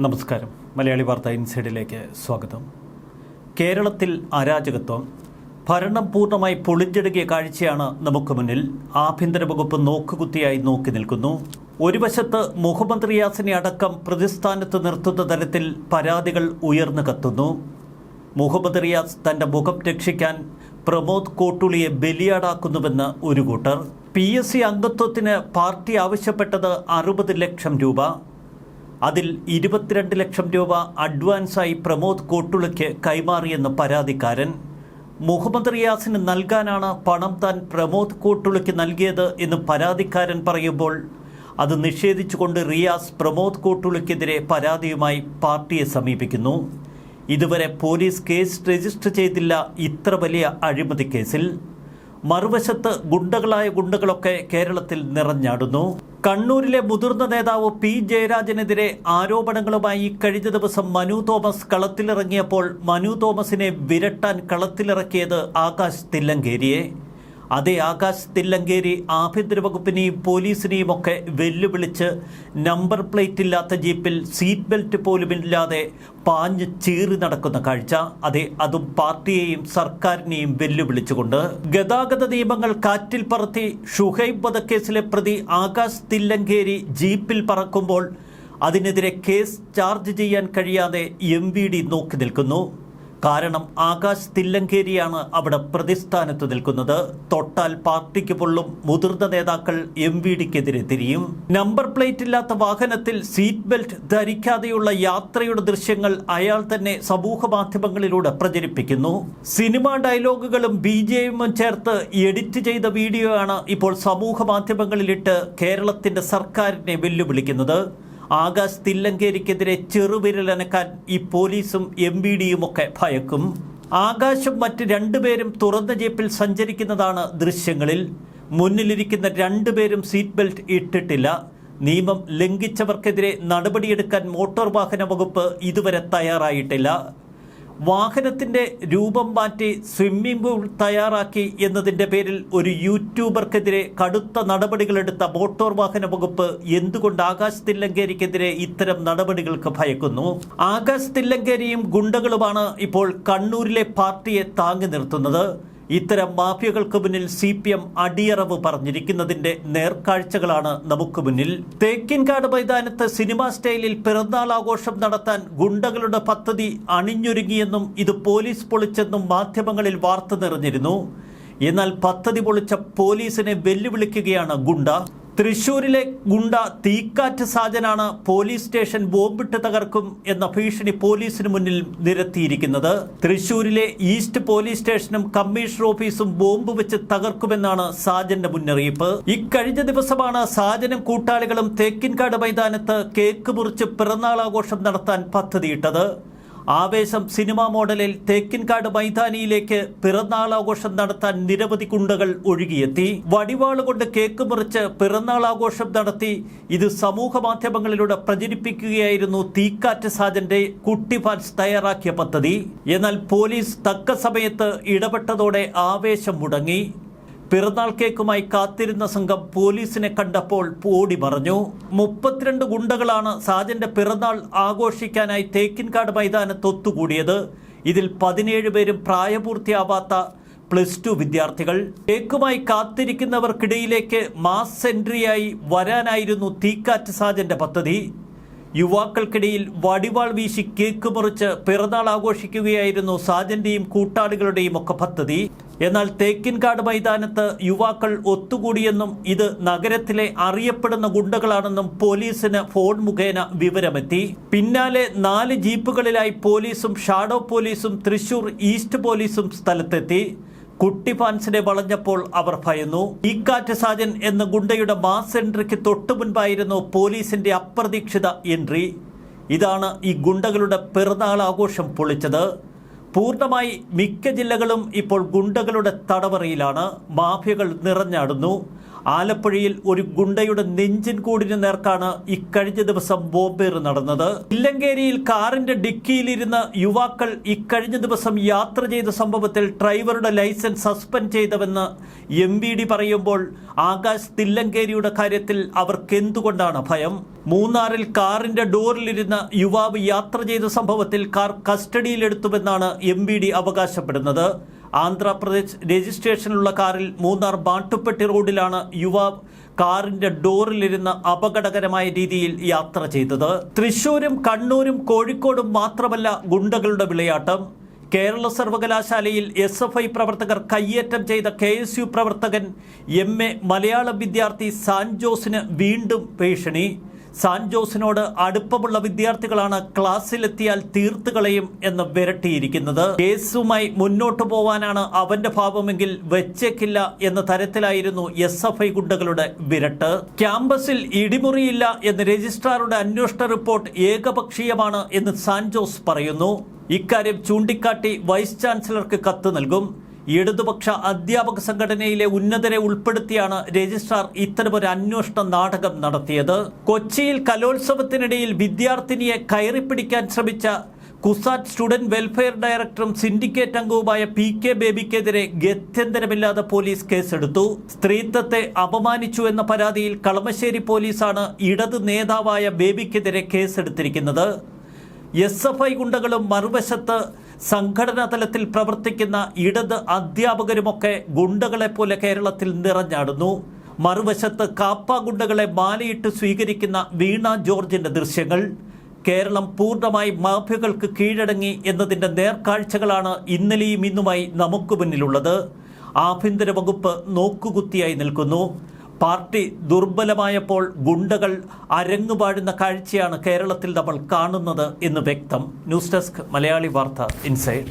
നമസ്കാരം. മലയാളി വാർത്ത ഇൻസൈഡിലേക്ക് സ്വാഗതം. കേരളത്തിൽ അരാജകത്വം. ഭരണം പൂർണമായി പൊളിഞ്ഞെടുക്കിയ കാഴ്ചയാണ് നമുക്ക് മുന്നിൽ. ആഭ്യന്തര വകുപ്പ് നോക്കുകുത്തിയായി നോക്കി നിൽക്കുന്നു. ഒരു വശത്ത് മുഹമ്മദ് റിയാസിനെ അടക്കം പ്രതിസ്ഥാനത്ത് നിർത്തുന്ന തരത്തിൽ പരാതികൾ ഉയർന്നു കത്തുന്നു. മുഹമ്മദ് റിയാസ് തന്റെ മുഖം രക്ഷിക്കാൻ പ്രമോദ് കോട്ടുളിയെ ബലിയാടാക്കുന്നുവെന്ന് ഒരു കൂട്ടർ. പി എസ് സി അംഗത്വത്തിന് പാർട്ടി ആവശ്യപ്പെട്ടത് അറുപത് ലക്ഷം രൂപ. അതിൽ ഇരുപത്തിരണ്ട് ലക്ഷം രൂപ അഡ്വാൻസായി പ്രമോദ് കോട്ടുളയ്ക്ക് കൈമാറിയെന്ന് പരാതിക്കാരൻ. മുഹമ്മദ് റിയാസിന് നൽകാനാണ് പണം താൻ പ്രമോദ് കോട്ടുളയ്ക്ക് നൽകിയത് എന്ന് പരാതിക്കാരൻ പറയുമ്പോൾ അത് നിഷേധിച്ചുകൊണ്ട് റിയാസ് പ്രമോദ് കോട്ടുളയ്ക്കെതിരെ പരാതിയുമായി പാർട്ടിയെ സമീപിക്കുന്നു. ഇതുവരെ പോലീസ് കേസ് രജിസ്റ്റർ ചെയ്തില്ല ഇത്ര വലിയ അഴിമതി കേസിൽ. മറുവശത്ത് ഗുണ്ടകളായ ഗുണ്ടകളൊക്കെ കേരളത്തിൽ നിറഞ്ഞാടുന്നു. കണ്ണൂരിലെ മുതിർന്ന നേതാവ് പി ജയരാജനെതിരെ ആരോപണങ്ങളുമായി കഴിഞ്ഞ ദിവസം മനു തോമസ് കളത്തിലിറങ്ങിയപ്പോൾ മനു തോമസിനെ വിരട്ടാൻ കളത്തിലിറക്കിയത് ആകാശ് തില്ലങ്കേരിയെ. അതേ ആകാശ് തില്ലങ്കേരി ആഭ്യന്തര വകുപ്പിനെയും പോലീസിനെയും ഒക്കെ വെല്ലുവിളിച്ച് നമ്പർ പ്ലേറ്റ് ഇല്ലാത്ത ജീപ്പിൽ സീറ്റ് ബെൽറ്റ് പോലുമില്ലാതെ പാഞ്ഞ് ചീറി നടക്കുന്ന കാഴ്ച. അതെ അതും പാർട്ടിയെയും സർക്കാരിനെയും വെല്ലുവിളിച്ചുകൊണ്ട്. ഗതാഗത നിയമങ്ങൾ കാറ്റിൽ പറത്തി ഷുഹൈബ് വധക്കേസിലെ പ്രതി ആകാശ് തില്ലങ്കേരി ജീപ്പിൽ പറക്കുമ്പോൾ അതിനെതിരെ കേസ് ചാർജ് ചെയ്യാൻ കഴിയാതെ എം നോക്കി നിൽക്കുന്നു. കാരണം ആകാശ് തില്ലങ്കേരിയാണ് അവിടെ പ്രതിസ്ഥാനത്ത് നിൽക്കുന്നത്. തൊട്ടാൽ പാർട്ടിക്ക് പൊള്ളും മുതിർന്ന നേതാക്കൾ എം വി ഡിക്കെതിരെ തിരിയും. നമ്പർ പ്ലേറ്റ് ഇല്ലാത്ത വാഹനത്തിൽ സീറ്റ് ബെൽറ്റ് ധരിക്കാതെയുള്ള യാത്രയുടെ ദൃശ്യങ്ങൾ അയാൾ തന്നെ സമൂഹ മാധ്യമങ്ങളിലൂടെ പ്രചരിപ്പിക്കുന്നു. സിനിമാ ഡയലോഗുകളും ബി ചേർത്ത് എഡിറ്റ് ചെയ്ത വീഡിയോ ആണ് ഇപ്പോൾ സമൂഹ മാധ്യമങ്ങളിലിട്ട് കേരളത്തിന്റെ സർക്കാരിനെ വെല്ലുവിളിക്കുന്നത്. ആകാശ് തില്ലങ്കേരിക്കെതിരെ ചെറുവിരലനക്കാൻ ഈ പോലീസും എം ബി ഡിയും ഒക്കെ ഭയക്കും. ആകാശും മറ്റ് രണ്ടുപേരും തുറന്ന ജീപ്പിൽ സഞ്ചരിക്കുന്നതാണ് ദൃശ്യങ്ങളിൽ. മുന്നിലിരിക്കുന്ന രണ്ടുപേരും സീറ്റ് ബെൽറ്റ് ഇട്ടിട്ടില്ല. നിയമം ലംഘിച്ചവർക്കെതിരെ നടപടിയെടുക്കാൻ മോട്ടോർ വാഹന വകുപ്പ് ഇതുവരെ തയ്യാറായിട്ടില്ല. വാഹനത്തിന്റെ രൂപം മാറ്റി സ്വിമ്മിംഗ് പൂൾ തയ്യാറാക്കി എന്നതിന്റെ പേരിൽ ഒരു യൂട്യൂബർക്കെതിരെ കടുത്ത നടപടികളെടുത്ത മോട്ടോർ വാഹന വകുപ്പ് എന്തുകൊണ്ട് ആകാശ് തില്ലങ്കേരിക്കെതിരെ ഇത്തരം നടപടികൾക്ക് ഭയക്കുന്നു? ആകാശ് തില്ലങ്കേരിയും ഗുണ്ടകളുമാണ് ഇപ്പോൾ കണ്ണൂരിലെ പാർട്ടിയെ താങ്ങി നിർത്തുന്നത്. ഇത്തരം മാഫിയകൾക്ക് മുന്നിൽ സി പി എം അടിയറവ് പറഞ്ഞിരിക്കുന്നതിന്റെ നേർക്കാഴ്ചകളാണ് നമുക്ക് മുന്നിൽ. തേക്കിൻകാട് മൈതാനത്ത് സിനിമാ സ്റ്റൈലിൽ പിറന്നാൾ ആഘോഷം നടത്താൻ ഗുണ്ടകളുടെ പദ്ധതി അണിഞ്ഞൊരുങ്ങിയെന്നും ഇത് പോലീസ് പൊളിച്ചെന്നും മാധ്യമങ്ങളിൽ വാർത്ത നിറഞ്ഞിരുന്നു. എന്നാൽ പദ്ധതി പൊളിച്ച പോലീസിനെ വെല്ലുവിളിക്കുകയാണ് ഗുണ്ട. തൃശൂരിലെ ഗുണ്ട തീക്കാറ്റ് സാജനാണ് പോലീസ് സ്റ്റേഷൻ ബോംബിട്ട് തകർക്കും എന്ന ഭീഷണി പോലീസിന് മുന്നിൽ നിരത്തിയിരിക്കുന്നത്. തൃശൂരിലെ ഈസ്റ്റ് പോലീസ് സ്റ്റേഷനും കമ്മീഷണർ ഓഫീസും ബോംബ് വെച്ച് തകർക്കുമെന്നാണ് സാജന്റെ മുന്നറിയിപ്പ്. ഇക്കഴിഞ്ഞ ദിവസമാണ് സാജനും കൂട്ടാളികളും തേക്കിൻകാട് മൈതാനത്ത് കേക്ക് മുറിച്ച് പിറന്നാൾ ആഘോഷം നടത്താൻ പദ്ധതിയിട്ടത്. ആവേശം സിനിമാ മോഡലിൽ തേക്കിൻകാട് മൈതാനിയിലേക്ക് പിറന്നാൾ ആഘോഷം നടത്താൻ നിരവധി കുണ്ടകൾ ഒഴുകിയെത്തി. വടിവാൾ കൊണ്ട് കേക്ക് മുറിച്ച് പിറന്നാൾ ആഘോഷം നടത്തി ഇത് സമൂഹ മാധ്യമങ്ങളിലൂടെ പ്രചരിപ്പിക്കുകയായിരുന്നു തീക്കാറ്റ് സാജന്റെ കുട്ടി ഫാൻസ് തയ്യാറാക്കിയ പദ്ധതി. എന്നാൽ പോലീസ് തക്ക സമയത്ത് ഇടപെട്ടതോടെ ആവേശം മുടങ്ങി. പിറന്നാൾ കേക്കുമായി കാത്തിരുന്ന സംഘം പോലീസിനെ കണ്ടപ്പോൾ ഓടി മറഞ്ഞു. മുപ്പത്തിരണ്ട് ഗുണ്ടകളാണ് സാജന്റെ പിറന്നാൾ ആഘോഷിക്കാനായി തേക്കിൻകാട് മൈതാനത്ത് ഒത്തുകൂടിയത് ഇതിൽ പതിനേഴ് പേരും പ്രായപൂർത്തിയാവാത്ത പ്ലസ് ടു വിദ്യാർത്ഥികൾ. കേക്കുമായി കാത്തിരിക്കുന്നവർക്കിടയിലേക്ക് മാസ് എൻട്രിയായി വരാനായിരുന്നു തീക്കാറ്റ് സാജന്റെ പദ്ധതി. യുവാക്കൾക്കിടയിൽ വടിവാൾ വീശി കേക്ക് മുറിച്ച് പിറന്നാൾ ആഘോഷിക്കുകയായിരുന്നു സാജന്റെയും കൂട്ടാളികളുടെയും ഒക്കെ പദ്ധതി. എന്നാൽ തേക്കിൻകാട് മൈതാനത്ത് യുവാക്കൾ ഒത്തുകൂടിയെന്നും ഇത് നഗരത്തിലെ അറിയപ്പെടുന്ന ഗുണ്ടകളാണെന്നും പോലീസിന് ഫോൺ മുഖേന വിവരമെത്തി. പിന്നാലെ നാല് ജീപ്പുകളിലായി പോലീസും ഷാഡോ പോലീസും തൃശൂർ ഈസ്റ്റ് പോലീസും സ്ഥലത്തെത്തി. കുട്ടി ഫാൻസിനെ വളഞ്ഞപ്പോൾ അവർ ഭയന്നു. ഈക്കാറ്റ് സാജൻ എന്ന ഗുണ്ടയുടെ മാസ് എൻട്രിക്ക് തൊട്ടു മുൻപായിരുന്നു പോലീസിന്റെ അപ്രതീക്ഷിത എൻട്രി. ഇതാണ് ഈ ഗുണ്ടകളുടെ പിറന്നാൾ ആഘോഷം പൊളിച്ചത്. പൂർണമായി മിക്ക ജില്ലകളും ഇപ്പോൾ ഗുണ്ടകളുടെ തടവറയിലാണ്. മാഫിയകൾ നിറഞ്ഞാടുന്നു. ആലപ്പുഴയിൽ ഒരു ഗുണ്ടയുടെ നെഞ്ചിൻ കൂടിന് നേർക്കാണ് ഇക്കഴിഞ്ഞ ദിവസം ബോംബേറ് നടന്നത്. ഇല്ലങ്കേരിയിൽ കാറിന്റെ ഡിക്കിയിലിരുന്ന് യുവാക്കൾ ഇക്കഴിഞ്ഞ ദിവസം യാത്ര ചെയ്ത സംഭവത്തിൽ ഡ്രൈവറുടെ ലൈസൻസ് സസ്പെൻഡ് ചെയ്തവെന്ന് എം പറയുമ്പോൾ ആകാശ് തില്ലങ്കേരിയുടെ കാര്യത്തിൽ അവർക്ക് എന്തുകൊണ്ടാണ് ഭയം? മൂന്നാറിൽ കാറിന്റെ ഡോറിലിരുന്ന് യുവാവ് യാത്ര ചെയ്ത സംഭവത്തിൽ കാർ കസ്റ്റഡിയിലെടുത്തുവെന്നാണ് എം അവകാശപ്പെടുന്നത്. ആന്ധ്രാപ്രദേശ് രജിസ്ട്രേഷനിലുള്ള കാറിൽ മൂന്നാർ ബാട്ടുപ്പെട്ടി റോഡിലാണ് യുവാവ് കാറിന്റെ ഡോറിലിരുന്ന് അപകടകരമായ രീതിയിൽ യാത്ര ചെയ്തത്. തൃശൂരും കണ്ണൂരും കോഴിക്കോടും മാത്രമല്ല ഗുണ്ടകളുടെ വിളയാട്ടം. കേരള സർവകലാശാലയിൽ എസ് എഫ് ഐ പ്രവർത്തകർ കയ്യേറ്റം ചെയ്ത കെ എസ് യു പ്രവർത്തകൻ എം എ മലയാളം വിദ്യാർത്ഥി സാൻജോസിന് വീണ്ടും ഭീഷണി. സാൻജോസിനോട് അടുപ്പമുള്ള വിദ്യാർത്ഥികളാണ് ക്ലാസ്സിലെത്തിയാൽ തീർത്തുകളയും എന്ന് വിരട്ടിയിരിക്കുന്നത്. കേസുമായി മുന്നോട്ടു പോവാനാണ് അവന്റെ ഭാവമെങ്കിൽ വെച്ചേക്കില്ല എന്ന തരത്തിലായിരുന്നു എസ് എഫ് ഐ ഗുണ്ടകളുടെ വിരട്ട്. ക്യാമ്പസിൽ ഇടിമുറിയില്ല എന്ന് രജിസ്ട്രാറുടെ അന്വേഷണ റിപ്പോർട്ട് ഏകപക്ഷീയമാണ് എന്ന് സാൻജോസ് പറയുന്നു. ഇക്കാര്യം ചൂണ്ടിക്കാട്ടി വൈസ് ചാൻസലർക്ക് കത്ത് നൽകും. ഇടതുപക്ഷ അധ്യാപക സംഘടനയിലെ ഉന്നതരെ ഉൾപ്പെടുത്തിയാണ് രജിസ്ട്രാർ ഇത്തരമൊരു അന്വേഷണ നാടകം നടത്തിയത്. കൊച്ചിയിൽ കലോത്സവത്തിനിടയിൽ വിദ്യാർത്ഥിനിയെ കയറിപ്പിടിക്കാൻ ശ്രമിച്ച കുസാറ്റ് സ്റ്റുഡന്റ് വെൽഫെയർ ഡയറക്ടറും സിൻഡിക്കേറ്റ് അംഗവുമായ പി കെ ബേബിക്കെതിരെ ഗത്യന്തരമില്ലാതെ പോലീസ് കേസെടുത്തു. സ്ത്രീത്വത്തെ അപമാനിച്ചു എന്ന പരാതിയിൽ കളമശ്ശേരി പോലീസാണ് ഇടത് നേതാവായ ബേബിക്കെതിരെ കേസെടുത്തിരിക്കുന്നത്. എസ് എഫ് ഐ ഗുണ്ടകളും മറുവശത്ത് സംഘടനാ തലത്തിൽ പ്രവർത്തിക്കുന്ന ഇടത് അധ്യാപകരുമൊക്കെ ഗുണ്ടകളെ പോലെ കേരളത്തിൽ നിറഞ്ഞാടുന്നു. മറുവശത്ത് കാപ്പ ഗുണ്ടകളെ മാലയിട്ട് സ്വീകരിക്കുന്ന വീണ ജോർജിന്റെ ദൃശ്യങ്ങൾ. കേരളം പൂർണമായി മാഫിയകൾക്ക് കീഴടങ്ങി എന്നതിന്റെ നേർക്കാഴ്ചകളാണ് ഇന്നലെയും ഇന്നുമായി നമുക്ക് മുന്നിലുള്ളത്. ആഭ്യന്തര വകുപ്പ് നോക്കുകുത്തിയായി നിൽക്കുന്നു. പാർട്ടി ദുർബലമായപ്പോൾ ഗുണ്ടകൾ അരങ്ങുപാടുന്ന കാഴ്ചയാണ് കേരളത്തിൽ നമ്മൾ കാണുന്നത് എന്ന് വ്യക്തം. ന്യൂസ് ഡെസ്ക് മലയാളി വാർത്ത ഇൻസൈഡ്.